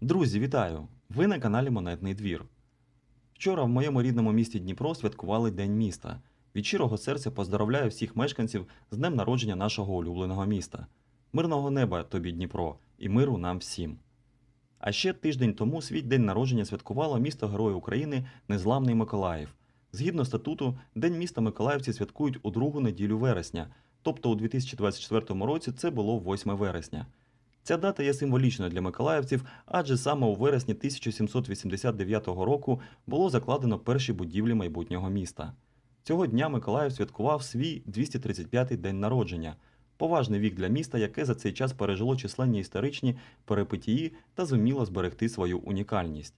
Друзі, вітаю! Ви на каналі Монетний двір. Вчора в моєму рідному місті Дніпро святкували День міста. Від щирого серця поздравляю всіх мешканців з днем народження нашого улюбленого міста. Мирного неба тобі, Дніпро, і миру нам всім. А ще тиждень тому свій день народження святкувало місто Герой України Незламний Миколаїв. Згідно статуту, День міста Миколаївці святкують у другу неділю вересня, тобто у 2024 році це було 8 вересня. Ця дата є символічною для миколаївців, адже саме у вересні 1789 року було закладено перші будівлі майбутнього міста. Цього дня Миколаїв святкував свій 235-й день народження, поважний вік для міста, яке за цей час пережило численні історичні перипетії та зуміло зберегти свою унікальність.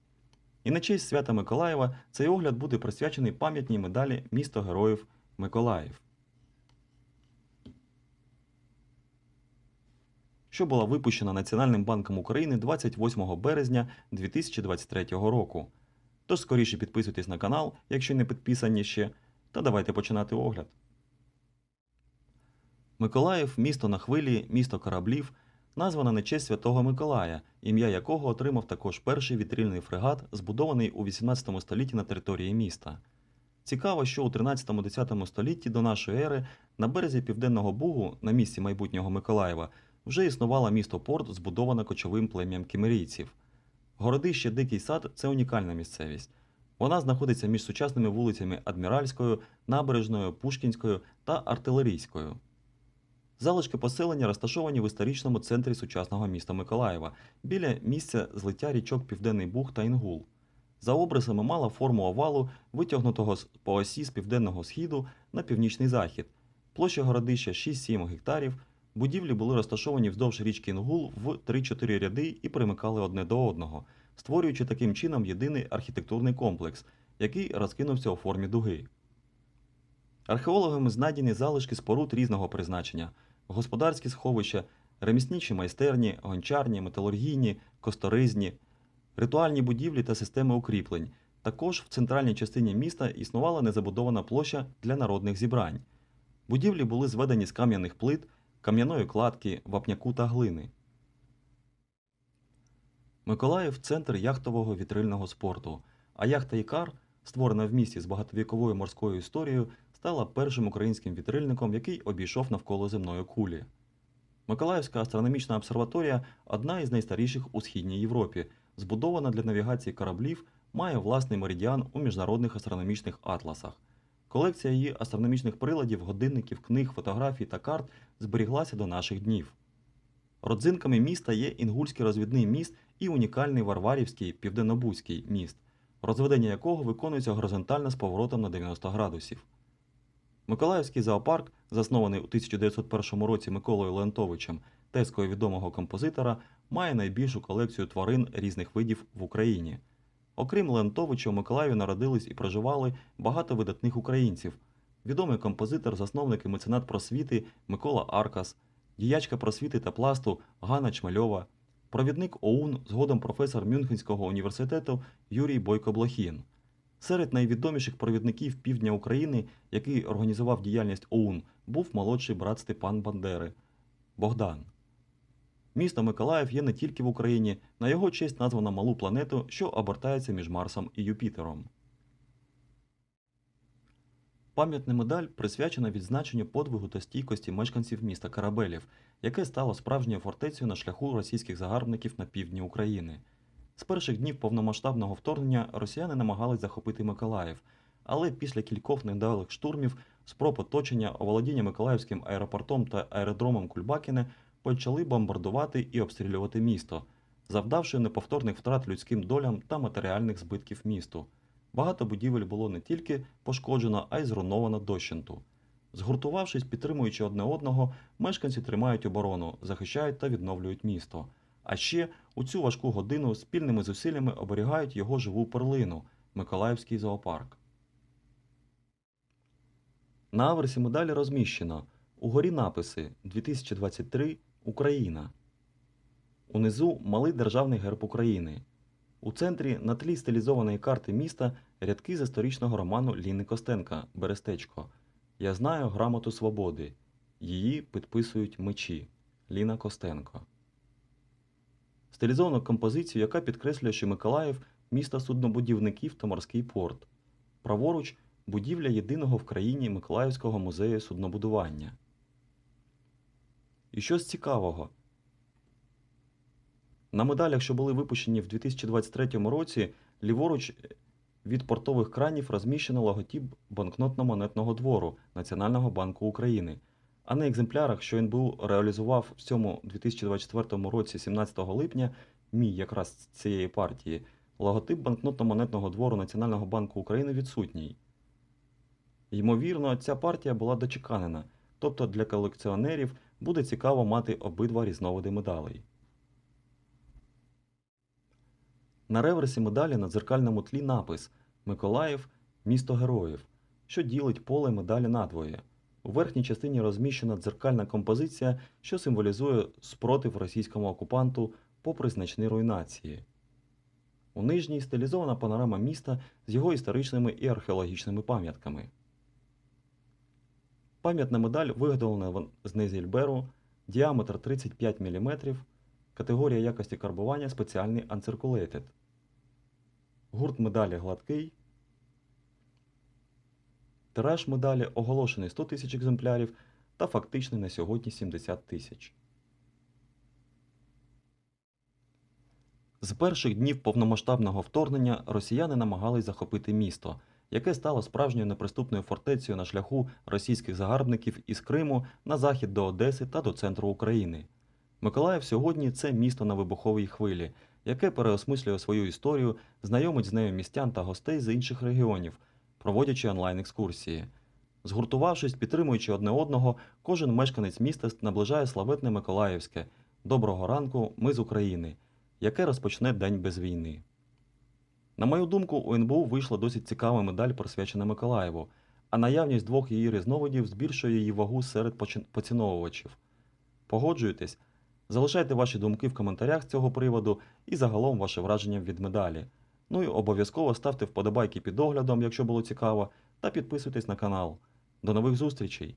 І на честь свята Миколаєва цей огляд буде присвячений пам'ятній медалі місто героїв Миколаїв. Що була випущена Національним банком України 28 березня 2023 року. Тож скоріше підписуйтесь на канал, якщо не підписані ще, та давайте починати огляд. Миколаїв місто на хвилі, місто кораблів, названо на честь Святого Миколая, ім'я якого отримав також перший вітрильний фрегат, збудований у 18 столітті на території міста. Цікаво, що у 13-10 столітті до нашої ери на березі Південного Бугу, на місці майбутнього Миколаєва, вже існувало місто Порт, збудоване кочовим плем'ям кімерійців. Городище Дикий сад це унікальна місцевість. Вона знаходиться між сучасними вулицями Адміральською, Набережною, Пушкінською та Артилерійською. Залишки поселення розташовані в історичному центрі сучасного міста Миколаєва, біля місця злиття річок Південний Буг та Інгул. За обрисами мала форму овалу, витягнутого по осі з південного східу на північний захід. Площа городища 6-7 гектарів. Будівлі були розташовані вздовж річки Інгул в 3-4 ряди і примикали одне до одного, створюючи таким чином єдиний архітектурний комплекс, який розкинувся у формі дуги. Археологами знайдені залишки споруд різного призначення: господарські сховища, ремісничі майстерні, гончарні, металургійні, косторизні, ритуальні будівлі та системи укріплень. Також в центральній частині міста існувала незабудована площа для народних зібрань. Будівлі були зведені з кам'яних плит, кам'яної кладки, вапняку та глини. Миколаїв центр яхтового вітрильного спорту, а яхта Ікар, створена в місті з багатовіковою морською історією, стала першим українським вітрильником, який обійшов навколо земної кулі. Миколаївська астрономічна обсерваторія одна із найстаріших у східній Європі, збудована для навігації кораблів, має власний меридіан у міжнародних астрономічних атласах. Колекція її астрономічних приладів, годинників, книг, фотографій та карт зберіглася до наших днів. Родзинками міста є Інгульський розвідний міст і унікальний Варварівський південнобузький міст, розведення якого виконується горизонтально з поворотом на 90 градусів. Миколаївський зоопарк, заснований у 1901 році Миколою Леонтовичем, тезкою відомого композитора, має найбільшу колекцію тварин різних видів в Україні. Окрім Леонтовича, у Миколаєві народились і проживали багато видатних українців. Відомий композитор, засновник і меценат просвіти Микола Аркас, діячка просвіти та пласту Ганна Чмельова, провідник ОУН, згодом професор Мюнхенського університету Юрій Бойко-Блохін. Серед найвідоміших провідників півдня України, який організував діяльність ОУН, був молодший брат Степан Бандери Богдан. Місто Миколаїв є не тільки в Україні, на його честь названо малу планету, що обертається між Марсом і Юпітером. Пам'ятна медаль присвячена відзначенню подвигу та стійкості мешканців міста Карабелів, яке стало справжньою фортецею на шляху російських загарбників на півдні України. З перших днів повномасштабного вторгнення росіяни намагались захопити Миколаїв, але після кількох невдалих штурмів, спроб оточення, оволодіння Миколаївським аеропортом та аеродромом Кульбакіне почали бомбардувати і обстрілювати місто, завдавши неповторних втрат людським долям та матеріальних збитків місту. Багато будівель було не тільки пошкоджено, а й зруйновано дощенту. Згуртувавшись, підтримуючи одне одного, мешканці тримають оборону, захищають та відновлюють місто. А ще у цю важку годину спільними зусиллями оберігають його живу перлину Миколаївський зоопарк. На аверсі медалі розміщено угорі написи 2023 Україна. Унизу малий державний герб України. У центрі на тлі стилізованої карти міста рядки з історичного роману Ліни Костенка Берестечко. Я знаю грамоту свободи. Її підписують мечі. Ліна Костенко. стилізовану композицію, яка підкреслює, що Миколаїв місто суднобудівників та морський порт. Праворуч будівля єдиного в країні Миколаївського музею суднобудування. І що з цікавого? На медалях, що були випущені в 2023 році, ліворуч від портових кранів розміщено логотип банкнотно-монетного двору Національного банку України, а на екземплярах, що НБУ реалізував в цьому 2024 році, 17 липня, мій якраз цієї партії, логотип банкнотно-монетного двору Національного банку України відсутній. Ймовірно, ця партія була дочеканена, тобто для колекціонерів буде цікаво мати обидва різновиди медалей. На реверсі медалі на дзеркальному тлі напис Миколаїв місто героїв, що ділить поле медалі надвоє. У верхній частині розміщена дзеркальна композиція, що символізує спротив російському окупанту попри значні руйнації. У нижній стилізована панорама міста з його історичними і археологічними пам'ятками. Пам'ятна медаль виготовлена з Незільберу, діаметр 35 мм, категорія якості карбування спеціальний Uncirculated. Гурт медалі гладкий. Тираж медалі оголошений 100 тисяч екземплярів та фактичний на сьогодні 70 тисяч. З перших днів повномасштабного вторгнення росіяни намагались захопити місто, яке стало справжньою неприступною фортецею на шляху російських загарбників із Криму на захід до Одеси та до центру України. Миколаїв сьогодні це місто на вибуховій хвилі, яке переосмислює свою історію, знайомить з нею містян та гостей з інших регіонів, проводячи онлайн-екскурсії. Згуртувавшись, підтримуючи одне одного, кожен мешканець міста наближає славетне Миколаївське Доброго ранку, ми з України, яке розпочне день без війни. На мою думку, у НБУ вийшла досить цікава медаль, присвячена Миколаєву, а наявність двох її різновидів збільшує її вагу серед поціновувачів. Погоджуєтесь? Залишайте ваші думки в коментарях з цього приводу і загалом ваше враження від медалі. Ну і обов'язково ставте вподобайки під оглядом, якщо було цікаво, та підписуйтесь на канал. До нових зустрічей!